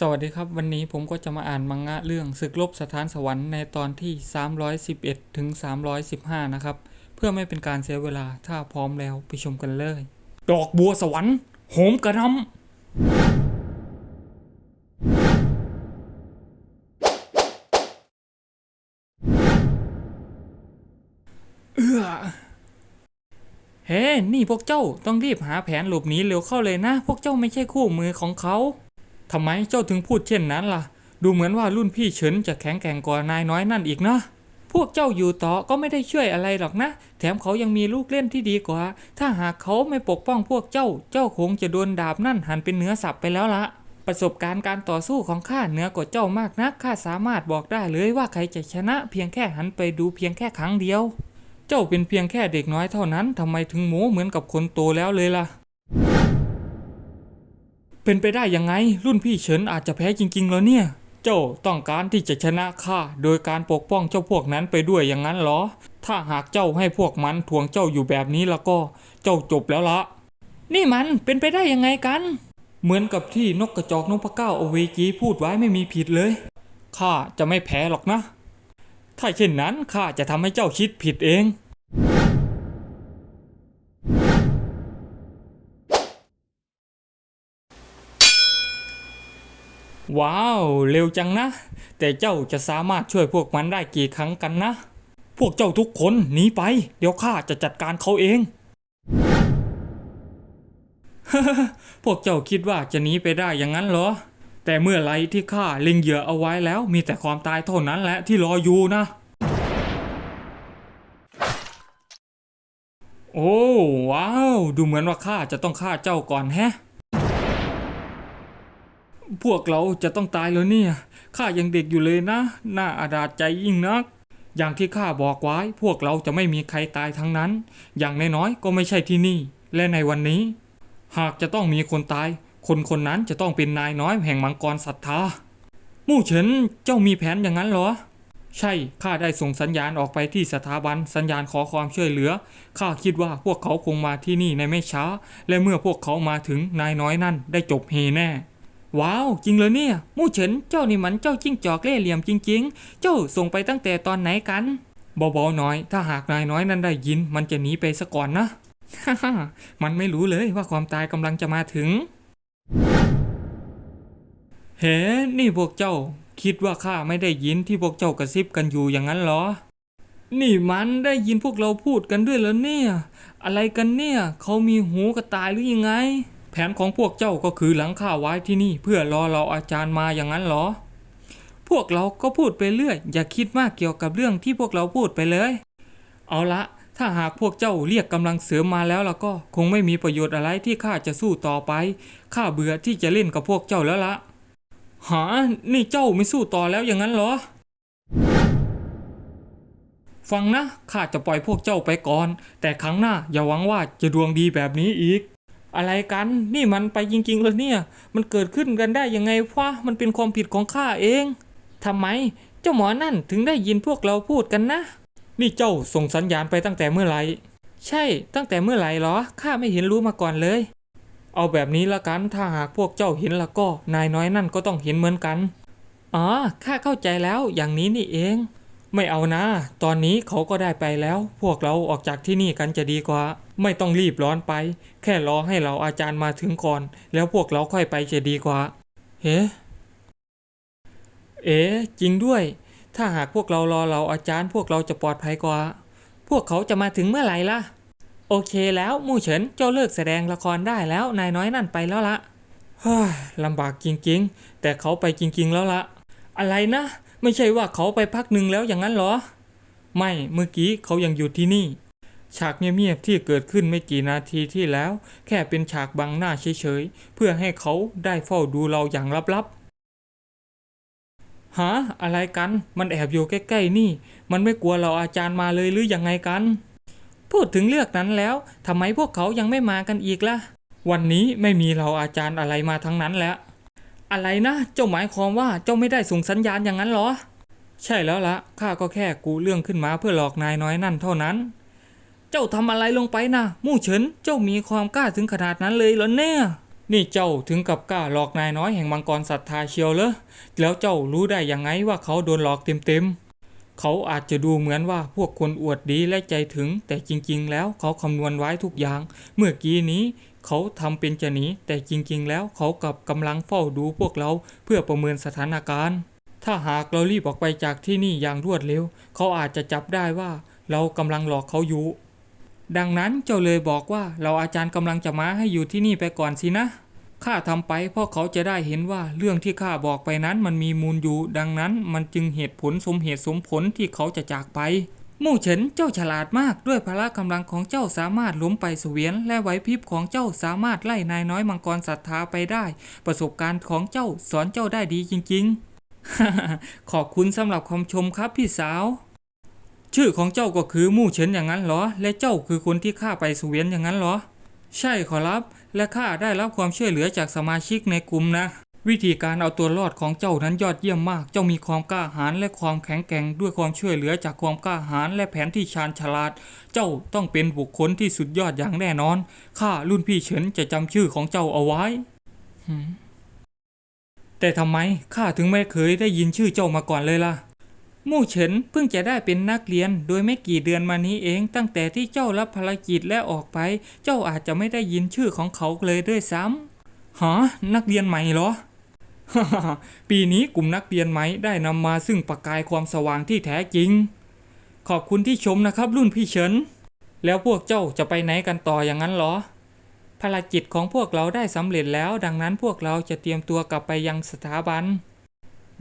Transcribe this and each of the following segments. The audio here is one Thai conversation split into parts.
สวัสดีครับวันนี้ผมก็จะมาอ่านมังงะเรื่องศึกลบสถานสวรรค์ในตอนที่ 311 ถึง 315 นะครับ เพื่อไม่เป็นการเสียเวลาถ้าพร้อมแล้วไปชมกันเลย ดอกบัวสวรรค์โหมกระหนำเอื้อเฮ้ นี่พวกเจ้าต้องรีบหาแผนหลบหนีเร็วเข้าเลยนะ พวกเจ้าไม่ใช่คู่มือของเขา ทำไมเจ้าถึงพูดเช่นนั้นล่ะ ดูเหมือนว่ารุ่นพี่เฉินจะแข็งแกร่งกว่านายน้อยนั่นอีกนะพวกเจ้าอยู่ต่อก็ไม่ได้ช่วยอะไรหรอกนะ แถมเขายังมีลูกเล่นที่ดีกว่า ถ้าหากเขาไม่ปกป้องพวกเจ้า เจ้าคงจะโดนดาบนั่นหันเป็นเนื้อสับไปแล้วละประสบการณ์การต่อสู้ของข้าเหนือกว่าเจ้ามากนัก ข้าสามารถบอกได้เลยว่าใครจะชนะเพียงแค่หันไปดูเพียงแค่ครั้งเดียว เจ้าเป็นเพียงแค่เด็กน้อยเท่านั้นทำไมถึงโม้เหมือนกับคนโตแล้วเลยล่ะ เป็นไปได้ยังไง รุ่นพี่เฉินอาจจะแพ้จริงๆแล้วเนี่ย เจ้าต้องการที่จะชนะข้าโดยการปกป้องเจ้าพวกนั้นไปด้วยอย่างนั้นเหรอ ถ้าหากเจ้าให้พวกมันทวงเจ้าอยู่แบบนี้แล้วก็เจ้าจบแล้วละนี่มันเป็นไปได้ยังไงกัน เหมือนกับที่นกกระจอกนกพเก้าโอเวจีพูดไว้ไม่มีผิดเลยข้าจะไม่แพ้หรอกนะ ถ้าเช่นนั้นข้าจะทำให้เจ้าคิดผิดเอง ว้าว เร็วจังนะ แต่เจ้าจะสามารถช่วยพวกมันได้กี่ครั้งกันนะ พวกเจ้าทุกคนหนีไป เดี๋ยวข้าจะจัดการเขาเอง พวกเจ้าคิดว่าจะหนีไปได้อย่างนั้นเหรอ แต่เมื่อไรที่ข้าเล็งเหยื่อเอาไว้แล้ว มีแต่ความตายเท่านั้นแหละที่รออยู่นะ โอ้ว้าว ดูเหมือนว่าข้าจะต้องฆ่าเจ้าก่อนแฮะ พวกเราจะต้องตายแล้วเนี่ย ข้ายังเด็กอยู่เลยนะ น่าอาดาใจยิ่งนัก อย่างที่ข้าบอกไว้ พวกเราจะไม่มีใครตายทั้งนั้น อย่างน้อยๆก็ไม่ใช่ที่นี่ และในวันนี้ หากจะต้องมีคนตาย คนคนนั้นจะต้องเป็นนายน้อยแห่งมังกรศรัทธา มู่เฉิน เจ้ามีแผนอย่างนั้นเหรอ ใช่ ข้าได้ส่งสัญญาณออกไปที่สถาบัน สัญญาณขอความช่วยเหลือ ข้าคิดว่าพวกเขาคงมาที่นี่ในไม่ช้า และเมื่อพวกเขามาถึงนายน้อยนั่นได้จบเฮแน่ ว้าว จริงเลยเนี่ยมู่เฉินเจ้านี่มันเจ้าจิ้งจอกเล่ห์เหลี่ยมจริง ๆ เจ้าส่งไปตั้งแต่ตอนไหนกันเบาๆหน่อย ถ้าหากนายน้อยนั้นได้ยิน มันจะหนีไปซะก่อนนะมันไม่รู้เลยว่าความตายกำลังจะมาถึงเฮ้นี่พวกเจ้า คิดว่าข้าไม่ได้ยินที่พวกเจ้ากระซิบกันอยู่อย่างนั้นเหรอ นี่มันได้ยินพวกเราพูดกันด้วยแล้วเนี่ย อะไรกันเนี่ย เขามีหูกระต่ายหรือยังไง ผนของพวกเจ้าก็คือหลังข้าไว้ที่นี่เพื่อรอเราอาจารย์มาอย่างนั้นเหรอ พวกเราก็พูดไปเรื่อย อย่าคิดมากเกี่ยวกับเรื่องที่พวกเราพูดไปเลย เอาละ ถ้าหากพวกเจ้าเรียกกำลังเสริมมาแล้วล่ะก็คงไม่มีประโยชน์อะไรที่ข้าจะสู้ต่อไป ข้าเบื่อที่จะเล่นกับพวกเจ้าแล้วละหา นี่เจ้าไม่สู้ต่อแล้วอย่างนั้นเหรอ ฟังนะ ข้าจะปล่อยพวกเจ้าไปก่อน แต่ครั้งหน้าอย่าหวังว่าจะดวงดีแบบนี้อีก อะไรกันนี่มันไปจริงๆเลยเนี่ย มันเกิดขึ้นกันได้ยังไงวะมันเป็นความผิดของข้าเองทำไมเจ้าหมอนั่นถึงได้ยินพวกเราพูดกันนะ นี่เจ้าส่งสัญญาณไปตั้งแต่เมื่อไหร่ใช่ตั้งแต่เมื่อไหร่เหรอข้าไม่เห็นรู้มาก่อนเลย เอาแบบนี้ละกันถ้าหากพวกเจ้าเห็นแล้วก็ นายน้อยนั่นก็ต้องเห็นเหมือนกันอ๋อข้าเข้าใจแล้วอย่างนี้นี่เอง ไม่เอานะ ตอนนี้เขาก็ได้ไปแล้ว พวกเราออกจากที่นี่กันจะดีกว่า ไม่ต้องรีบร้อนไป แค่รอให้เราอาจารย์มาถึงก่อน แล้วพวกเราค่อยไปจะดีกว่า เฮ้เอ๋จริงด้วย ถ้าหากพวกเรารอเราอาจารย์พวกเราจะปลอดภัยกว่า พวกเขาจะมาถึงเมื่อไหร่ล่ะ โอเคแล้วมู่เฉินเจ้าเลิกแสดงละครได้แล้วนายน้อยนั่นไปแล้วละเฮ้ยลำบากจริงๆ แต่เขาไปจริงๆแล้วละอะไรนะ ไม่ใช่ว่าเขาไปพักหนึ่งแล้วอย่างนั้นเหรอ ไม่เมื่อกี้เขายังอยู่ที่นี่ ฉากเงียบๆที่เกิดขึ้นไม่กี่นาทีที่แล้ว แค่เป็นฉากบังหน้าเฉยๆเพื่อให้เขาได้เฝ้าดูเราอย่างลับๆฮะอะไรกันมันแอบอยู่ใกล้ๆนี่ มันไม่กลัวเราอาจารย์มาเลยหรือยังไงกัน พูดถึงเลือกนั้นแล้วทำไมพวกเขายังไม่มากันอีกล่ะวันนี้ไม่มีเราอาจารย์อะไรมาทั้งนั้นแล้ว อะไรนะ เจ้าหมายความว่าเจ้าไม่ได้ส่งสัญญาณอย่างนั้นเหรอ ใช่แล้วละข้าก็แค่กูเรื่องขึ้นมาเพื่อหลอกนายน้อยนั่นเท่านั้น เจ้าทำอะไรลงไปนะมู่เฉินเจ้ามีความกล้าถึงขนาดนั้นเลยเหรอเนี่ยนี่เจ้าถึงกับกล้าหลอกนายน้อยแห่งมังกรศรัทธาเชียวเหรอแล้วเจ้ารู้ได้ยังไงว่าเขาโดนหลอกเต็มๆเขาอาจจะดูเหมือนว่าพวกคนอวดดีและใจถึง แต่จริงๆ แล้วเขาคำนวณไว้ทุกอย่าง เมื่อกี้นี้ เขาทำเป็นจะหนีแต่จริงๆ แล้วเขากับกำลังเฝ้าดูพวกเราเพื่อประเมินสถานการณ์ ถ้าหากเรารีบออกไปจากที่นี่อย่างรวดเร็ว เขาอาจจะจับได้ว่า เรากำลังหลอกเขาอยู่ ดังนั้นเจ้าเลยบอกว่าเราอาจารย์กำลังจะมาให้อยู่ที่นี่ไปก่อนสินะข้าทำไปเพราะเขาจะได้เห็นว่าเรื่องที่ข้าบอกไปนั้นมันมีมูลอยู่ ดังนั้นมันจึงเหตุผลสมเหตุสมผลที่เขาจะจากไป มู่เฉินเจ้าฉลาดมากด้วยพละกำลังของเจ้าสามารถล้มไปเสวียน และไหวพริบของเจ้าสามารถไล่นายน้อยมังกรศรัทธาไปได้ ประสบการณ์ของเจ้าสอนเจ้าได้ดีจริงๆ ขอบคุณสำหรับคำชมครับพี่สาว ชื่อของเจ้าก็คือมู่เฉินอย่างนั้นเหรอ และเจ้าคือคนที่ข้าไปเสวียนอย่างนั้นเหรอ ใช่ขอรับ และข้าได้รับความช่วยเหลือจากสมาชิกในกลุ่มนะ วิธีการเอาตัวรอดของเจ้านั้นยอดเยี่ยมมาก เจ้ามีความกล้าหาญและความแข็งแกร่งด้วยความช่วยเหลือจากความกล้าหาญและแผนที่ชาญฉลาด เจ้าต้องเป็นบุคคลที่สุดยอดอย่างแน่นอน ข้ารุ่นพี่เฉินจะจำชื่อของเจ้าเอาไว้ แต่ทำไมข้าถึงไม่เคยได้ยินชื่อเจ้ามาก่อนเลยล่ะ มู่เฉินเพิ่งจะได้เป็นนักเรียน โดยไม่กี่เดือนมานี้เอง ตั้งแต่ที่เจ้ารับภารกิจและออกไป เจ้าอาจจะไม่ได้ยินชื่อของเขาเลยด้วยซ้ำหานักเรียนใหม่เหรอ ปีนี้กลุ่มนักเรียนใหมได้นำมาซึ่งประกายความสว่างที่แท้จริง ขอบคุณที่ชมนะครับรุ่นพี่เฉิน แล้วพวกเจ้าจะไปไหนกันต่ออย่างนั้นเหรอ ภารกิจของพวกเราได้สำเร็จแล้ว ดังนั้นพวกเราจะเตรียมตัวกลับไปยังสถาบัน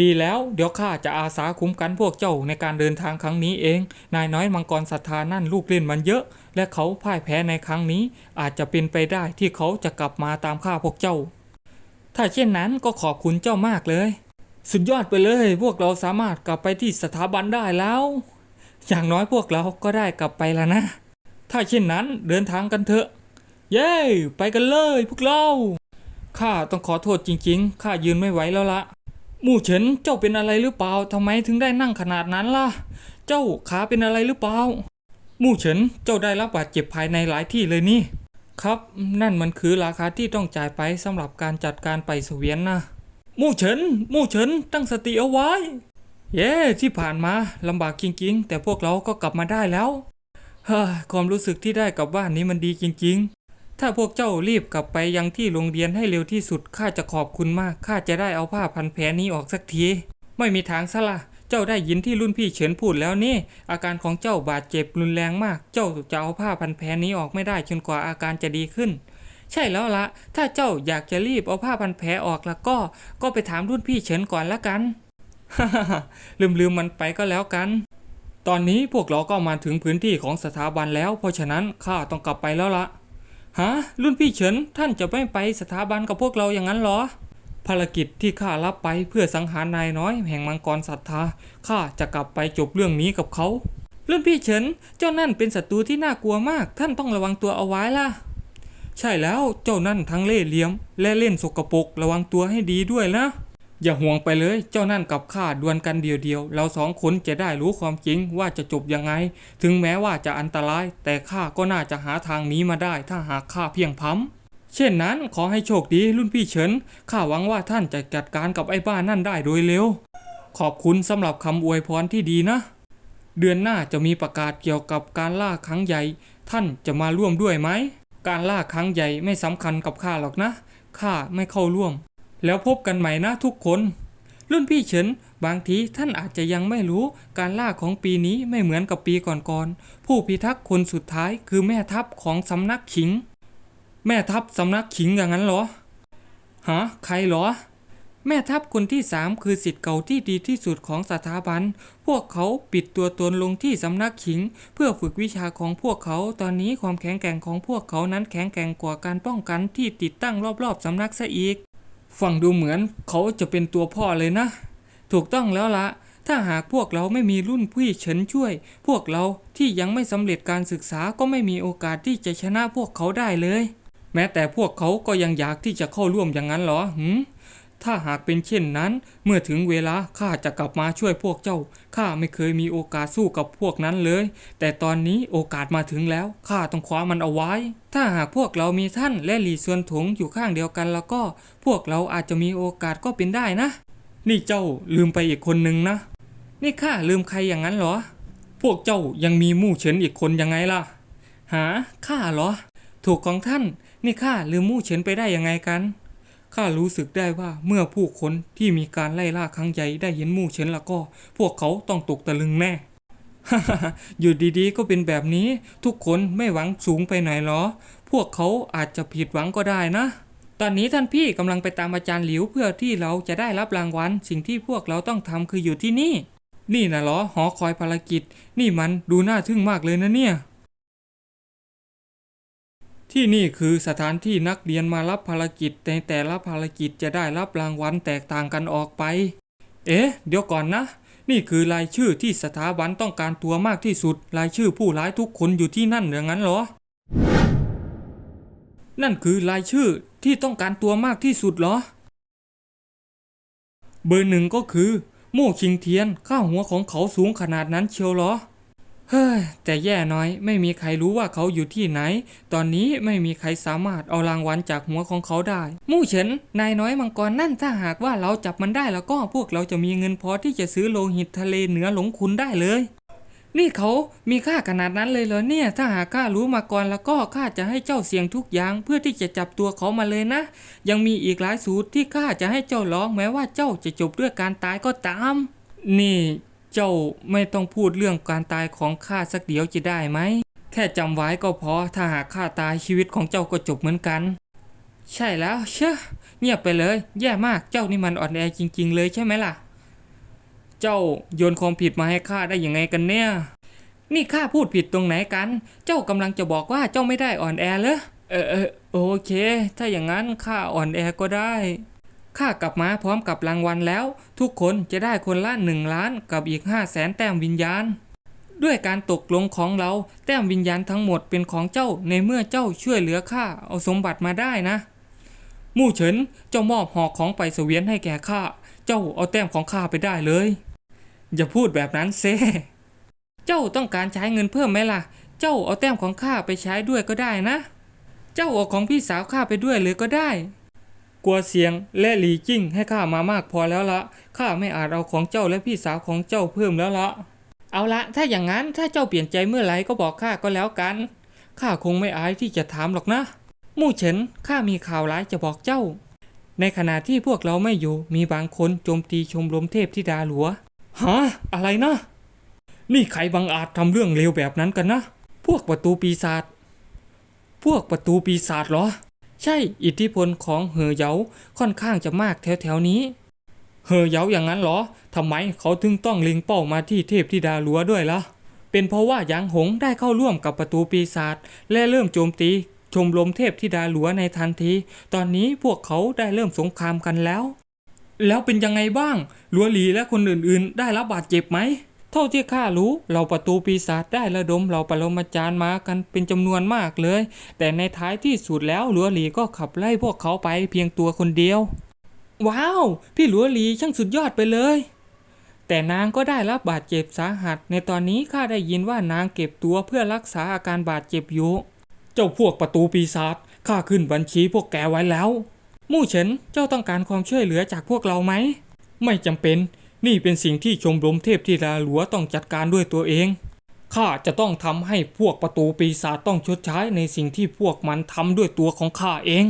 ดีแล้ว เดี๋ยวข้าจะอาสาคุ้มกันพวกเจ้าในการเดินทางครั้งนี้เอง นายน้อยมังกรศรัทธานั่นลูกเล่นมันเยอะ และเขาพ่ายแพ้ในครั้งนี้ อาจจะเป็นไปได้ที่เขาจะกลับมาตามฆ่าพวกเจ้า ถ้าเช่นนั้นก็ขอบคุณเจ้ามากเลย สุดยอดไปเลย พวกเราสามารถกลับไปที่สถาบันได้แล้ว อย่างน้อยพวกเราก็ได้กลับไปแล้วนะ ถ้าเช่นนั้นเดินทางกันเถอะ เย้ ไปกันเลยพวกเราข้าต้องขอโทษจริงๆ ข้ายืนไม่ไหวแล้วละมู่เฉินเจ้าเป็นอะไรหรือเปล่าทำไมถึงได้นั่งขนาดนั้นล่ะ เจ้าขาเป็นอะไรหรือเปล่า มู่เฉินเจ้าได้รับบาดเจ็บภายในหลายที่เลยนี่ ครับ นั่นมันคือราคาที่ต้องจ่ายไปสำหรับการจัดการไปเสวียนนะมู่เฉินมู่เฉินตั้งสติเอาไว้ เย้ ที่ผ่านมาลำบากจริงๆ แต่พวกเราก็กลับมาได้แล้วเฮ้ความรู้สึกที่ได้กลับบ้านนี้มันดีจริงๆ ถ้าพวกเจ้ารีบกลับไปยังที่โรงเรียนให้เร็วที่สุดข้าจะขอบคุณมากข้าจะได้เอาผ้าพันแผลนี้ออกสักที ไม่มีทางซะละ เจ้าได้ยินที่รุ่นพี่เฉินพูดแล้วนี่ อาการของเจ้าบาดเจ็บรุนแรงมาก เจ้าจะเอาผ้าพันแผลนี้ออกไม่ได้จนกว่าอาการจะดีขึ้น ใช่แล้วละ ถ้าเจ้าอยากจะรีบเอาผ้าพันแผลออกแล้วก็ ก็ไปถามรุ่นพี่เฉินก่อนละกัน ลืมๆมันไปก็แล้วกัน ตอนนี้พวกเราก็มาถึงพื้นที่ของสถาบันแล้ว เพราะฉะนั้นข้าต้องกลับไปแล้วละฮะรุ่นพี่เฉินท่านจะไม่ไปสถาบันกับพวกเราอย่างนั้นเหรอ ภารกิจที่ข้ารับไปเพื่อสังหารนายน้อยแห่งมังกรศรัทธาข้าจะกลับไปจบเรื่องนี้กับเขารุ่นพี่เฉินเจ้านั่นเป็นศัตรูที่น่ากลัวมาก ท่านต้องระวังตัวเอาไว้ล่ะ ใช่แล้วเจ้านั่นทั้งเล่ห์เหลี่ยม และเล่นสกปรกระวังตัวให้ดีด้วยนะ อย่าห่วงไปเลย เจ้านั่นกับข้าดวลกันเดียวๆเราสองคนจะได้รู้ความจริงว่าจะจบยังไง ถึงแม้ว่าจะอันตราย แต่ข้าก็น่าจะหาทางนี้มาได้ ถ้าหากข้าเพียงพำ เช่นนั้นขอให้โชคดีรุ่นพี่เฉิน ข้าหวังว่าท่านจะจัดการกับไอ้บ้านนั่นได้โดยเร็ว ขอบคุณสำหรับคำอวยพรที่ดีนะ เดือนหน้าจะมีประกาศเกี่ยวกับการล่าครั้งใหญ่ ท่านจะมาร่วมด้วยไหม การล่าครั้งใหญ่ไม่สำคัญกับข้าหรอกนะ ข้าไม่เข้าร่วม แล้วพบกันใหม่นะทุกคน รุ่นพี่เฉิน บางทีท่านอาจจะยังไม่รู้ การล่าของปีนี้ไม่เหมือนกับปีก่อนๆ ผู้พิทักษ์คนสุดท้ายคือแม่ทัพของสำนักขิง แม่ทัพสำนักขิงอย่างนั้นเหรอ ฮะ ใครเหรอ แม่ทัพคนที่สามคือสิทธิ์เก่าที่ดีที่สุดของสถาบัน พวกเขาปิดตัวตนลงที่สำนักขิง เพื่อฝึกวิชาของพวกเขา ตอนนี้ความแข็งแกร่งของพวกเขานั้นแข็งแกร่งกว่าการป้องกันที่ติดตั้งรอบๆสำนักซะอีก ฟังดูเหมือนเขาจะเป็นตัวพ่อเลยนะ ถูกต้องแล้วละถ้าหากพวกเราไม่มีรุ่นพี่เฉินช่วย พวกเราที่ยังไม่สำเร็จการศึกษาก็ไม่มีโอกาสที่จะชนะพวกเขาได้เลย แม้แต่พวกเขาก็ยังอยากที่จะเข้าร่วมอย่างนั้นเหรอหืมถ้าหากเป็นเช่นนั้น เมื่อถึงเวลาข้าจะกลับมาช่วยพวกเจ้า ข้าไม่เคยมีโอกาสสู้กับพวกนั้นเลย แต่ตอนนี้โอกาสมาถึงแล้ว ข้าต้องคว้ามันเอาไว้ ถ้าหากพวกเรามีท่านและหลีส่วนถงอยู่ข้างเดียวกันแล้วก็ พวกเราอาจจะมีโอกาสก็เป็นได้นะ นี่เจ้าลืมไปอีกคนนึงนะ นี่ข้าลืมใครอย่างนั้นเหรอ พวกเจ้ายังมีมู่เฉินอีกคนยังไงล่ะ หาข้าเหรอ ถูกของท่าน นี่ข้าลืมมู่เฉินไปได้ยังไงกันข้ารู้สึกได้ว่าเมื่อผู้คนที่มีการไล่ล่าครั้งใหญ่ได้เห็นมู่เฉินแล้วก็ พวกเขาต้องตกตะลึงแน่อยู่ดีๆก็เป็นแบบนี้ ทุกคนไม่หวังสูงไปหน่อยเหรอ พวกเขาอาจจะผิดหวังก็ได้นะ ตอนนี้ท่านพี่กำลังไปตามอาจารย์หลิวเพื่อที่เราจะได้รับรางวัลสิ่งที่พวกเราต้องทำคืออยู่ที่นี่ นี่นะหรอหอคอยภารกิจ นี่มันดูน่าทึ่งมากเลยนะเนี่ย ที่นี่คือสถานที่นักเรียนมารับภารกิจในแต่ละภารกิจจะได้รับรางวัลแตกต่างกันออกไป เอ๊ะ เดี๋ยวก่อนนะ นี่คือรายชื่อที่สถาบันต้องการตัวมากที่สุด รายชื่อผู้ร้ายทุกคนอยู่ที่นั่นอย่างนั้นเหรอ นั่นคือรายชื่อที่ต้องการตัวมากที่สุดเหรอ เบอร์หนึ่งก็คือ โม่ชิงเทียนข้าหัวของเขาสูงขนาดนั้นเชียวเหรอ เฮ้ยแต่แย่น้อยไม่มีใครรู้ว่าเขาอยู่ที่ไหน ตอนนี้ไม่มีใครสามารถเอารางวัลจากหัวของเขาได้ มู่เฉินนายน้อยมังกรนั่นถ้าหากว่าเราจับมันได้แล้วก็พวกเราจะมีเงินพอที่จะซื้อโลหิตทะเลเหนือหลงคุณได้เลย นี่เขามีค่าขนาดนั้นเลยเหรอเนี่ย ถ้าหากข้ารู้มาก่อนแล้วก็ข้าจะให้เจ้าเสี่ยงทุกอย่างเพื่อที่จะจับตัวเขามาเลยนะ ยังมีอีกหลายสูตรที่ข้าจะให้เจ้าลองแม้ว่าเจ้าจะจบด้วยการตายก็ตาม นี่ เจ้าไม่ต้องพูดเรื่องการตายของข้าสักเดียวจะได้ไหม แค่จำไว้ก็พอ ถ้าหากข้าตายชีวิตของเจ้าก็จบเหมือนกัน ใช่แล้ว เชื่อเงียบไปเลย แย่มาก เจ้านี่มันอ่อนแอจริง ๆ เลยใช่ไหมล่ะ เจ้าโยนความผิดมาให้ข้าได้ยังไงกันเนี่ย นี่ข้าพูดผิดตรงไหนกัน เจ้ากำลังจะบอกว่าเจ้าไม่ได้อ่อนแอเหรอเออเออโอเค ถ้าอย่างนั้นข้าอ่อนแอก็ได้ ข้ากลับมาพร้อมกับรางวัลแล้ว ทุกคนจะได้คนละหนึ่งล้านกับอีกห้าแสนแต้มวิญญาณ ด้วยการตกลงของเราแต้มวิญญาณทั้งหมดเป็นของเจ้าในเมื่อเจ้าช่วยเหลือข้าเอาสมบัติมาได้นะ มู่เฉินเจ้ามอบหอกของไปเสวียนให้แก่ข้าเจ้าเอาแต้มของข้าไปได้เลย อย่าพูดแบบนั้นเซ่เจ้าต้องการใช้เงินเพิ่มไหมล่ะ เจ้าเอาแต้มของข้าไปใช้ด้วยก็ได้นะ เจ้าเอาของพี่สาวข้าไปด้วยเลยก็ได้ กลัวเสียงและหลีจิ้งให้ข้ามามากพอแล้วละ ข้าไม่อาจเอาของเจ้าและพี่สาวของเจ้าเพิ่มแล้วละ เอาละ ถ้าอย่างนั้นถ้าเจ้าเปลี่ยนใจเมื่อไหร่ก็บอกข้าก็แล้วกัน ข้าคงไม่อายที่จะถามหรอกนะ มู่เฉิน ข้ามีข่าวร้ายจะบอกเจ้า ในขณะที่พวกเราไม่อยู่ มีบางคนโจมตีชมรมเทพธิดาหลัวฮะ อะไรนะ นี่ใครบังอาจทำเรื่องเลวแบบนั้นกันนะ พวกประตูปีศาจ พวกประตูปีศาจเหรอ ใช่อิทธิพลของเหอเยาค่อนข้างจะมากแถวๆนี้ เหอเยาอย่างนั้นเหรอทำไมเขาถึงต้องเล็งเป้ามาที่เทพธิดาลัวด้วยล่ะ เป็นเพราะว่ายางหงได้เข้าร่วมกับประตูปีศาจและเริ่มโจมตีชมรมเทพธิดาหลัวในทันที ตอนนี้พวกเขาได้เริ่มสงครามกันแล้ว แล้วเป็นยังไงบ้างลัวหลีและคนอื่นๆ ได้รับบาดเจ็บไหม เท่าที่ข้ารู้เราประตูปีศาจได้ระดมเราปรมาจารย์มากันเป็นจำนวนมากเลย แต่ในท้ายที่สุดแล้วหลัวหลีก็ขับไล่พวกเขาไปเพียงตัวคนเดียว ว้าว พี่หลัวหลีช่างสุดยอดไปเลย แต่นางก็ได้รับบาดเจ็บสาหัส ในตอนนี้ข้าได้ยินว่านางเก็บตัวเพื่อรักษาอาการบาดเจ็บอยู่ เจ้าพวกประตูปีศาจข้าขึ้นบัญชีพวกแกไว้แล้ว มู่เฉินเจ้าต้องการความช่วยเหลือจากพวกเราไหมไม่จำเป็น นี่เป็นสิ่งที่ชมรมเทพธิดาหลัวต้องจัดการด้วยตัวเอง ข้าจะต้องทำให้พวกประตูปีศาจต้องชดใช้ในสิ่งที่พวกมันทำด้วยตัวของข้าเอง